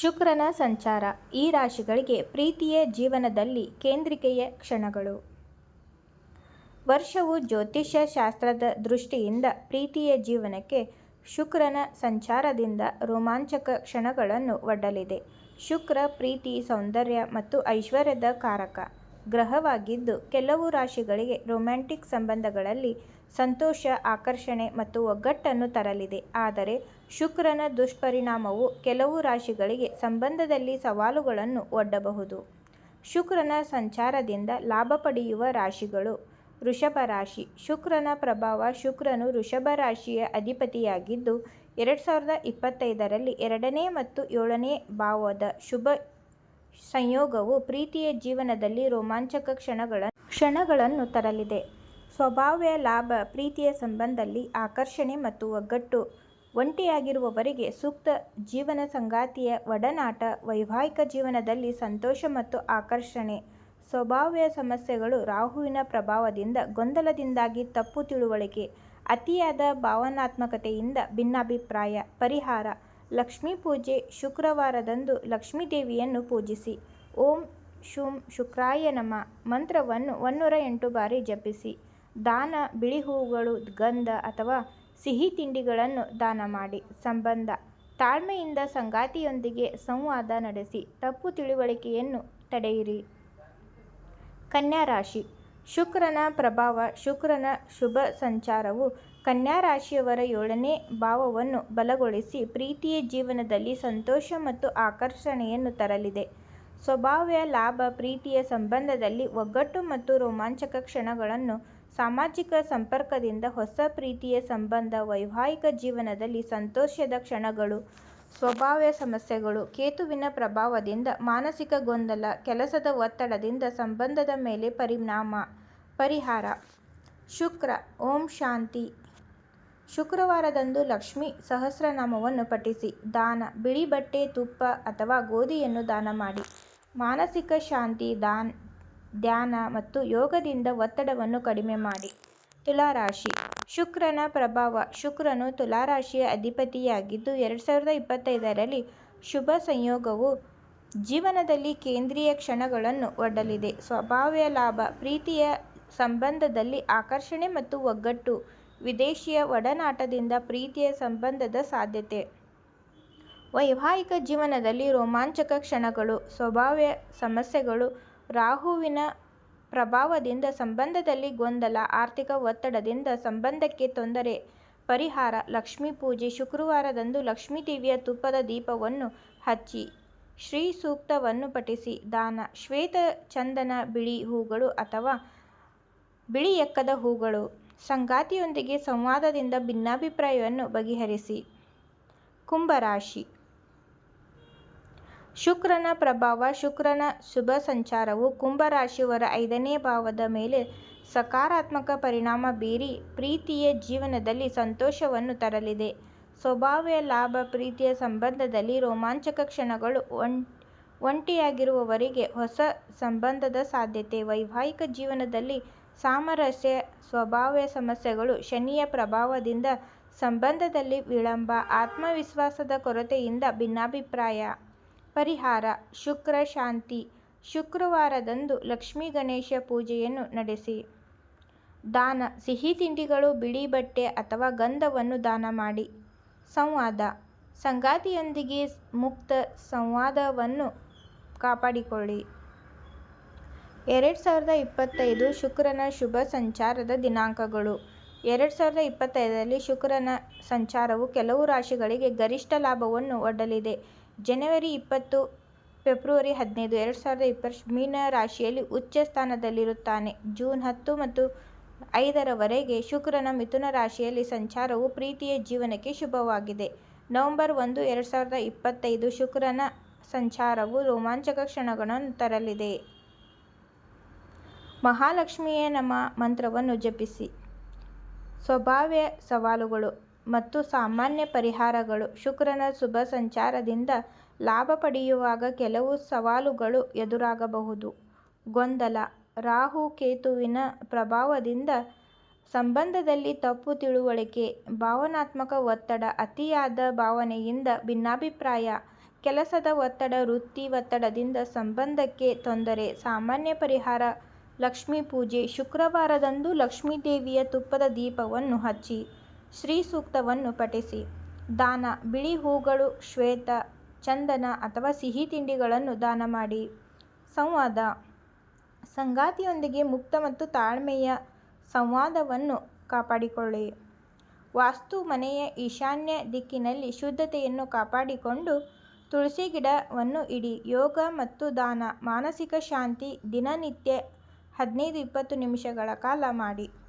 ಶುಕ್ರನ ಸಂಚಾರ ಈ ರಾಶಿಗಳಿಗೆ ಪ್ರೀತಿಯ ಜೀವನದಲ್ಲಿ ಕೇಂದ್ರಿಕೆಯ ಕ್ಷಣಗಳು. ವರ್ಷವು ಜ್ಯೋತಿಷ್ಯ ಶಾಸ್ತ್ರದ ದೃಷ್ಟಿಯಿಂದ ಪ್ರೀತಿಯ ಜೀವನಕ್ಕೆ ಶುಕ್ರನ ಸಂಚಾರದಿಂದ ರೋಮಾಂಚಕ ಕ್ಷಣಗಳನ್ನು ಒಡ್ಡಲಿದೆ. ಶುಕ್ರ ಪ್ರೀತಿ, ಸೌಂದರ್ಯ ಮತ್ತು ಐಶ್ವರ್ಯದ ಕಾರಕ ಗ್ರಹವಾಗಿದ್ದು ಕೆಲವು ರಾಶಿಗಳಿಗೆ ರೊಮ್ಯಾಂಟಿಕ್ ಸಂಬಂಧಗಳಲ್ಲಿ ಸಂತೋಷ, ಆಕರ್ಷಣೆ ಮತ್ತು ಒಗ್ಗಟ್ಟನ್ನು ತರಲಿದೆ. ಆದರೆ ಶುಕ್ರನ ದುಷ್ಪರಿಣಾಮವು ಕೆಲವು ರಾಶಿಗಳಿಗೆ ಸಂಬಂಧದಲ್ಲಿ ಸವಾಲುಗಳನ್ನು ಒಡ್ಡಬಹುದು. ಶುಕ್ರನ ಸಂಚಾರದಿಂದ ಲಾಭ ಪಡೆಯುವ ರಾಶಿಗಳು ವೃಷಭ ರಾಶಿ: ಶುಕ್ರನ ಪ್ರಭಾವ ಶುಕ್ರನು ವೃಷಭ ರಾಶಿಯ ಅಧಿಪತಿಯಾಗಿದ್ದು, ಎರಡು ಸಾವಿರದ ಇಪ್ಪತ್ತೈದರಲ್ಲಿ ಎರಡನೇ ಮತ್ತು ಏಳನೇ ಭಾವದ ಶುಭ ಸಂಯೋಗವು ಪ್ರೀತಿಯ ಜೀವನದಲ್ಲಿ ರೋಮಾಂಚಕ ಕ್ಷಣಗಳನ್ನು ತರಲಿದೆ. ಸ್ವಭಾವ್ಯ ಲಾಭ ಪ್ರೀತಿಯ ಸಂಬಂಧದಲ್ಲಿ ಆಕರ್ಷಣೆ ಮತ್ತು ಒಗ್ಗಟ್ಟು ಒಂಟಿಯಾಗಿರುವವರಿಗೆ ಸೂಕ್ತ ಜೀವನ ಸಂಗಾತಿಯ ಒಡನಾಟ ವೈವಾಹಿಕ ಜೀವನದಲ್ಲಿ ಸಂತೋಷ ಮತ್ತು ಆಕರ್ಷಣೆ ಸ್ವಭಾವ್ಯ ಸಮಸ್ಯೆಗಳು ರಾಹುವಿನ ಪ್ರಭಾವದಿಂದ ಗೊಂದಲದಿಂದಾಗಿ ತಪ್ಪು ತಿಳುವಳಿಕೆ ಅತಿಯಾದ ಭಾವನಾತ್ಮಕತೆಯಿಂದ ಭಿನ್ನಾಭಿಪ್ರಾಯ ಪರಿಹಾರ ಲಕ್ಷ್ಮೀ ಪೂಜೆ ಶುಕ್ರವಾರದಂದು ಲಕ್ಷ್ಮೀ ದೇವಿಯನ್ನು ಪೂಜಿಸಿ. ಓಂ ಶುಂ ಶುಕ್ರಾಯ ನಮ ಮಂತ್ರವನ್ನು ಒನ್ನೂರ ಎಂಟು ಬಾರಿ ಜಪಿಸಿ. ದಾನ ಬಿಳಿ ಹೂವುಗಳು, ಗಂಧ ಅಥವಾ ಸಿಹಿ ತಿಂಡಿಗಳನ್ನು ದಾನ ಮಾಡಿ. ಸಂಬಂಧ: ತಾಳ್ಮೆಯಿಂದ ಸಂಗಾತಿಯೊಂದಿಗೆ ಸಂವಾದ ನಡೆಸಿ ತಪ್ಪು ತಿಳುವಳಿಕೆಯನ್ನು ತಡೆಯಿರಿ. ಕನ್ಯಾ ರಾಶಿ: ಶುಕ್ರನ ಪ್ರಭಾವ, ಶುಕ್ರನ ಶುಭ ಸಂಚಾರವು ಕನ್ಯಾ ರಾಶಿಯವರ ಏಳನೇ ಭಾವವನ್ನು ಬಲಗೊಳಿಸಿ ಪ್ರೀತಿಯ ಜೀವನದಲ್ಲಿ ಸಂತೋಷ ಮತ್ತು ಆಕರ್ಷಣೆಯನ್ನು ತರಲಿದೆ. ಸ್ವಭಾವ್ಯ ಲಾಭ, ಪ್ರೀತಿಯ ಸಂಬಂಧದಲ್ಲಿ ಒಗ್ಗಟ್ಟು ಮತ್ತು ರೋಮಾಂಚಕ ಕ್ಷಣಗಳನ್ನು ಸಾಮಾಜಿಕ ಸಂಪರ್ಕದಿಂದ ಹೊಸ ಪ್ರೀತಿಯ ಸಂಬಂಧ ವೈವಾಹಿಕ ಜೀವನದಲ್ಲಿ ಸಂತೋಷದ ಕ್ಷಣಗಳು ಸ್ವಭಾವ ಸಮಸ್ಯೆಗಳು ಕೇತುವಿನ ಪ್ರಭಾವದಿಂದ ಮಾನಸಿಕ ಗೊಂದಲ ಕೆಲಸದ ಒತ್ತಡದಿಂದ ಸಂಬಂಧದ ಮೇಲೆ ಪರಿಣಾಮ ಪರಿಹಾರ ಶುಕ್ರ ಓಂ ಶಾಂತಿ ಶುಕ್ರವಾರದಂದು ಲಕ್ಷ್ಮೀ ಸಹಸ್ರನಾಮವನ್ನು ಪಠಿಸಿ. ದಾನ ಬಿಳಿ ಬಟ್ಟೆ, ತುಪ್ಪ ಅಥವಾ ಗೋಧಿಯನ್ನು ದಾನ ಮಾಡಿ. ಮಾನಸಿಕ ಶಾಂತಿ ಧ್ಯಾನ ಮತ್ತು ಯೋಗದಿಂದ ಒತ್ತಡವನ್ನು ಕಡಿಮೆ ಮಾಡಿ. ತುಲಾರಾಶಿ ಶುಕ್ರನ ಪ್ರಭಾವ ಶುಕ್ರನು ತುಲಾರಾಶಿಯ ಅಧಿಪತಿಯಾಗಿದ್ದು, ಎರಡು ಸಾವಿರದ ಇಪ್ಪತ್ತೈದರಲ್ಲಿ ಶುಭ ಸಂಯೋಗವು ಜೀವನದಲ್ಲಿ ಕೇಂದ್ರೀಯ ಕ್ಷಣಗಳನ್ನು ಒಡ್ಡಲಿದೆ. ಸ್ವಭಾವ್ಯ ಲಾಭ ಪ್ರೀತಿಯ ಸಂಬಂಧದಲ್ಲಿ ಆಕರ್ಷಣೆ ಮತ್ತು ಒಗ್ಗಟ್ಟು ವಿದೇಶಿಯ ಒಡನಾಟದಿಂದ ಪ್ರೀತಿಯ ಸಂಬಂಧದ ಸಾಧ್ಯತೆ. ವೈವಾಹಿಕ ಜೀವನದಲ್ಲಿ ರೋಮಾಂಚಕ ಕ್ಷಣಗಳು ಸ್ವಭಾವ್ಯ ಸಮಸ್ಯೆಗಳು ರಾಹುವಿನ ಪ್ರಭಾವದಿಂದ ಸಂಬಂಧದಲ್ಲಿ ಗೊಂದಲ, ಆರ್ಥಿಕ ಒತ್ತಡದಿಂದ ಸಂಬಂಧಕ್ಕೆ ತೊಂದರೆ, ಪರಿಹಾರ, ಲಕ್ಷ್ಮೀ ಪೂಜೆ, ಶುಕ್ರವಾರದಂದು ಲಕ್ಷ್ಮೀದೇವಿಯ ತುಪ್ಪದ ದೀಪವನ್ನು ಹಚ್ಚಿ. ಶ್ರೀ ಸೂಕ್ತವನ್ನು ಪಠಿಸಿ. ದಾನ, ಶ್ವೇತ ಚಂದನ ಬಿಳಿ ಹೂಗಳು ಅಥವಾ ಬಿಳಿ ಎಕ್ಕದ ಹೂಗಳು. ಸಂಗಾತಿಯೊಂದಿಗೆ ಸಂವಾದದಿಂದ ಭಿನ್ನಾಭಿಪ್ರಾಯವನ್ನು ಬಗೆಹರಿಸಿ. ಕುಂಭ ರಾಶಿ: ಶುಕ್ರನ ಪ್ರಭಾವ, ಶುಕ್ರನ ಶುಭ ಸಂಚಾರವು ಕುಂಭರಾಶಿಯವರ ಐದನೇ ಭಾವದ ಮೇಲೆ ಸಕಾರಾತ್ಮಕ ಪರಿಣಾಮ ಬೀರಿ ಪ್ರೀತಿಯ ಜೀವನದಲ್ಲಿ ಸಂತೋಷವನ್ನು ತರಲಿದೆ. ಸ್ವಭಾವ್ಯ ಲಾಭ, ಪ್ರೀತಿಯ ಸಂಬಂಧದಲ್ಲಿ ರೋಮಾಂಚಕ ಕ್ಷಣಗಳು ಒಂಟಿಯಾಗಿರುವವರಿಗೆ ಹೊಸ ಸಂಬಂಧದ ಸಾಧ್ಯತೆ ವೈವಾಹಿಕ ಜೀವನದಲ್ಲಿ ಸಾಮರಸ್ಯ ಸ್ವಭಾವ್ಯ ಸಮಸ್ಯೆಗಳು ಶನಿಯ ಪ್ರಭಾವದಿಂದ ಸಂಬಂಧದಲ್ಲಿ ವಿಳಂಬ, ಆತ್ಮವಿಶ್ವಾಸದ ಕೊರತೆಯಿಂದ ಭಿನ್ನಾಭಿಪ್ರಾಯ ಪರಿಹಾರ, ಶುಕ್ರ ಶಾಂತಿ, ಶುಕ್ರವಾರದಂದು ಲಕ್ಷ್ಮೀ ಗಣೇಶ ಪೂಜೆಯನ್ನು ನಡೆಸಿ. ದಾನ, ಸಿಹಿ ತಿಂಡಿಗಳು, ಬಿಳಿ ಬಟ್ಟೆ ಅಥವಾ ಗಂಧವನ್ನು ದಾನ ಮಾಡಿ. ಸಂವಾದ, ಸಂಗಾತಿಯೊಂದಿಗೆ ಮುಕ್ತ ಸಂವಾದವನ್ನು ಕಾಪಾಡಿಕೊಳ್ಳಿ. ಎರಡು ಸಾವಿರದ ಇಪ್ಪತ್ತೈದು ಶುಕ್ರನ ಶುಭ ಸಂಚಾರದ ದಿನಾಂಕಗಳು ಎರಡು ಸಾವಿರದ ಇಪ್ಪತ್ತೈದರಲ್ಲಿ ಶುಕ್ರನ ಸಂಚಾರವು ಕೆಲವು ರಾಶಿಗಳಿಗೆ ಗರಿಷ್ಠ ಲಾಭವನ್ನು ಒಡ್ಡಲಿದೆ. ಜನವರಿ ಇಪ್ಪತ್ತು, ಫೆಬ್ರವರಿ ಹದಿನೈದು, ಎರಡು ಸಾವಿರದ ಇಪ್ಪತ್ತು ಮೀನ ರಾಶಿಯಲ್ಲಿ ಉಚ್ಚ ಸ್ಥಾನದಲ್ಲಿರುತ್ತಾನೆ. ಜೂನ್ ಹತ್ತು ಮತ್ತು ಐದರವರೆಗೆ ಶುಕ್ರನ ಮಿಥುನ ರಾಶಿಯಲ್ಲಿ ಸಂಚಾರವು ಪ್ರೀತಿಯ ಜೀವನಕ್ಕೆ ಶುಭವಾಗಿದೆ. ನವೆಂಬರ್ ಒಂದು, ಎರಡು ಸಾವಿರದ ಇಪ್ಪತ್ತೈದು ಶುಕ್ರನ ಸಂಚಾರವು ರೋಮಾಂಚಕ ಕ್ಷಣಗಳನ್ನು ತರಲಿದೆ. ಮಹಾಲಕ್ಷ್ಮಿಯೇ ನಮ್ಮ ಮಂತ್ರವನ್ನು ಜಪಿಸಿ. ಸ್ವಭಾವ್ಯ ಸವಾಲುಗಳು ಮತ್ತು ಸಾಮಾನ್ಯ ಪರಿಹಾರಗಳು. ಶುಕ್ರನ ಶುಭ ಸಂಚಾರದಿಂದ ಲಾಭ ಪಡೆಯುವಾಗ ಕೆಲವು ಸವಾಲುಗಳು ಎದುರಾಗಬಹುದು. ಗೊಂದಲ. ರಾಹು ಕೇತುವಿನ ಪ್ರಭಾವದಿಂದ ಸಂಬಂಧದಲ್ಲಿ ತಪ್ಪು ತಿಳುವಳಿಕೆ, ಭಾವನಾತ್ಮಕ ಒತ್ತಡ, ಅತಿಯಾದ ಭಾವನೆಯಿಂದ ಭಿನ್ನಾಭಿಪ್ರಾಯ, ಕೆಲಸದ ಒತ್ತಡ, ವೃತ್ತಿ ಒತ್ತಡದಿಂದ ಸಂಬಂಧಕ್ಕೆ ತೊಂದರೆ, ಸಾಮಾನ್ಯ ಪರಿಹಾರ, ಲಕ್ಷ್ಮೀ ಪೂಜೆ, ಶುಕ್ರವಾರದಂದು ಲಕ್ಷ್ಮೀದೇವಿಯ ತುಪ್ಪದ ದೀಪವನ್ನು ಹಚ್ಚಿ. ಶ್ರೀ ಸೂಕ್ತವನ್ನು ಪಠಿಸಿ. ದಾನ, ಬಿಳಿ ಹೂಗಳು, ಶ್ವೇತ, ಚಂದನ ಅಥವಾ ಸಿಹಿ ತಿಂಡಿಗಳನ್ನು ದಾನ ಮಾಡಿ. ಸಂವಾದ. ಸಂಗಾತಿಯೊಂದಿಗೆ ಮುಕ್ತ ಮತ್ತು ತಾಳ್ಮೆಯ ಸಂವಾದವನ್ನು ಕಾಪಾಡಿಕೊಳ್ಳಿ. ವಾಸ್ತು ಮನೆಯ ಈಶಾನ್ಯ ದಿಕ್ಕಿನಲ್ಲಿ ಶುದ್ಧತೆಯನ್ನು ಕಾಪಾಡಿಕೊಂಡು ತುಳಸಿ ಗಿಡವನ್ನು ಇಡಿ. ಯೋಗ ಮತ್ತು ದಾನ, ಮಾನಸಿಕ ಶಾಂತಿ ದಿನನಿತ್ಯ ಹದಿನೈದು ಇಪ್ಪತ್ತು ನಿಮಿಷಗಳ ಕಾಲ ಮಾಡಿ.